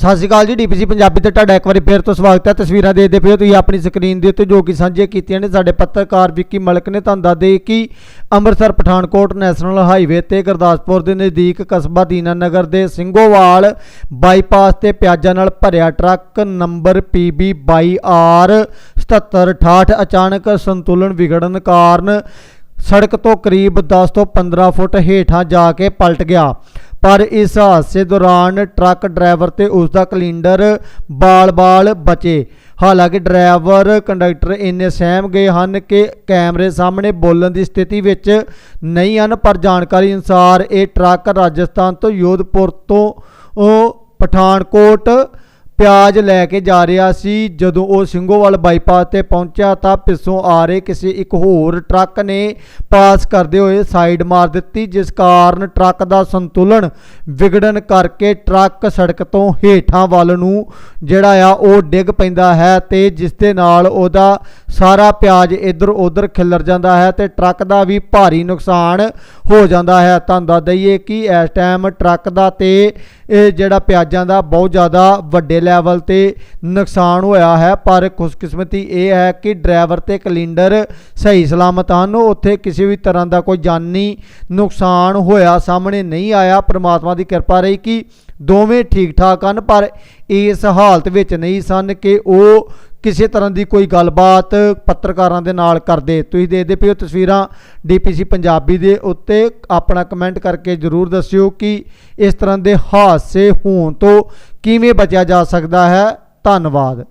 ਸਤਿ ਸ਼੍ਰੀ ਅਕਾਲ ਜੀ, ਡੀਪੀਸੀ ਪੰਜਾਬੀ ਤੇ ਤੁਹਾਡਾ ਇੱਕ ਵਾਰੀ ਫੇਰ ਤੋਂ ਸਵਾਗਤ ਹੈ। ਤਸਵੀਰਾਂ ਦੇਖਦੇ ਪਏ ਹੋ ਤੁਸੀਂ ਆਪਣੀ ਸਕਰੀਨ ਦੇ ਉੱਤੇ ਜੋ ਕਿ ਸਾਂਝੀਆਂ ਕੀਤੀਆਂ ਨੇ, ਸਾਡੇ ਪੱਤਰਕਾਰ ਵਿੱਕੀ ਮਲਕ ਨੇ ਤੁਹਾਨੂੰ ਦੱਸ ਦੇ ਕਿ ਅੰਮ੍ਰਿਤਸਰ ਪਠਾਨਕੋਟ ਨੈਸ਼ਨਲ ਹਾਈਵੇ ਤੇ ਗੁਰਦਾਸਪੁਰ ਦੇ ਨਜ਼ਦੀਕ ਕਸਬਾ ਦੀਨਾਨਗਰ ਦੇ ਸਿੰਘੋਵਾਲ ਬਾਈਪਾਸ ਤੇ ਪਿਆਜ਼ਾਂ ਨਾਲ ਭਰਿਆ ਟਰੱਕ ਨੰਬਰ PB 22R 7768 ਅਚਾਨਕ ਸੰਤੁਲਨ ਵਿਗੜਨ ਕਾਰਨ ਸੜਕ ਤੋਂ ਕਰੀਬ 10 ਤੋਂ 15 ਫੁੱਟ ਹੇਠਾਂ ਜਾ ਕੇ ਪਲਟ ਗਿਆ। ਪਰ ਇਸ ਹਾਦਸੇ ਦੌਰਾਨ ਟਰੱਕ ਡਰਾਈਵਰ ਤੇ ਉਸ ਦਾ ਕਲਿੰਡਰ ਬਾਲ-ਬਾਲ ਬਚੇ। ਹਾਲਾਂਕਿ ਡਰਾਈਵਰ ਕੰਡਕਟਰ ਇੰਨੇ ਸਹਿਮ ਗਏ ਹਨ ਕਿ ਕੈਮਰੇ ਸਾਹਮਣੇ ਬੋਲਣ ਦੀ ਸਥਿਤੀ ਵਿੱਚ ਨਹੀਂ ਹਨ, ਪਰ ਜਾਣਕਾਰੀ ਅਨੁਸਾਰ ਇਹ ਟਰੱਕ ਰਾਜਸਥਾਨ ਤੋਂ ਯੋਧਪੁਰ ਤੋਂ ਪਠਾਨਕੋਟ ਪਿਆਜ਼ ਲੈ ਕੇ ਜਾ ਰਿਹਾ ਸੀ। ਜਦੋਂ ਉਹ ਸਿੰਘੋਵਾਲ ਬਾਈਪਾਸ ਤੇ ਪਹੁੰਚਿਆ ਤਾਂ ਪਿੱਛੋਂ ਆ ਰਹੇ ਕਿਸੇ ਇੱਕ ਹੋਰ ਟਰੱਕ ਨੇ ਪਾਸ ਕਰਦੇ ਹੋਏ ਸਾਈਡ ਮਾਰ ਦਿੱਤੀ, ਜਿਸ ਕਾਰਨ ਟਰੱਕ ਦਾ ਸੰਤੁਲਨ ਵਿਗੜਨ ਕਰਕੇ ਟਰੱਕ ਸੜਕ ਤੋਂ ਹੇਠਾਂ ਵੱਲ ਨੂੰ ਜਿਹੜਾ ਆ ਉਹ ਡਿੱਗ ਪੈਂਦਾ ਹੈ ਤੇ ਜਿਸ ਦੇ ਨਾਲ ਉਹਦਾ ਸਾਰਾ ਪਿਆਜ਼ ਇੱਧਰ ਉੱਧਰ ਖਿੱਲਰ ਜਾਂਦਾ ਹੈ ਤੇ ਟਰੱਕ ਦਾ ਵੀ ਭਾਰੀ ਨੁਕਸਾਨ ਹੋ ਜਾਂਦਾ ਹੈ। ਤੁਹਾਨੂੰ ਦੱਸ ਦਈਏ ਕਿ ਇਸ ਟਾਈਮ ਟਰੱਕ ਦਾ ਤੇ ਇਹ ਜਿਹੜਾ ਪਿਆਜ਼ਾਂ ਦਾ ਬਹੁਤ ਜ਼ਿਆਦਾ ਵੱਡੇ ਲੈਵਲ ਤੇ ਨੁਕਸਾਨ ਹੋਇਆ ਹੈ। ਪਰ ਖੁਸ਼ਕਿਸਮਤੀ ਇਹ ਹੈ ਕਿ ਡਰਾਈਵਰ ਤੇ ਕਲਿੰਡਰ ਸਹੀ ਸਲਾਮਤ ਹਨ। ਉੱਥੇ ਕਿਸੇ ਵੀ ਤਰ੍ਹਾਂ ਦਾ ਕੋਈ ਜਾਨੀ ਨੁਕਸਾਨ ਹੋਇਆ ਸਾਹਮਣੇ ਨਹੀਂ ਆਇਆ। ਪ੍ਰਮਾਤਮਾ ਦੀ ਕਿਰਪਾ ਰਹੀ ਕਿ ਦੋਵੇਂ ਠੀਕ ਠਾਕ ਹਨ, ਪਰ ਇਸ ਹਾਲਤ ਵਿੱਚ ਨਹੀਂ ਸਨ ਕਿ ਉਹ ਕਿਸੇ ਤਰ੍ਹਾਂ ਦੀ ਕੋਈ ਗੱਲਬਾਤ ਪੱਤਰਕਾਰਾਂ ਦੇ ਨਾਲ ਕਰਦੇ। ਤੁਸੀਂ ਦੇਖਦੇ ਪਏ ਹੋ ਤਸਵੀਰਾਂ ਡੀਪੀਸੀ ਪੰਜਾਬੀ ਦੇ ਉੱਤੇ। ਆਪਣਾ ਕਮੈਂਟ ਕਰਕੇ ਜਰੂਰ ਦੱਸਿਓ ਕਿ ਇਸ ਤਰ੍ਹਾਂ ਦੇ ਹਾਦਸੇ ਹੋਣ ਤੋਂ ਕਿਵੇਂ ਬਚਿਆ ਜਾ ਸਕਦਾ ਹੈ। ਧੰਨਵਾਦ।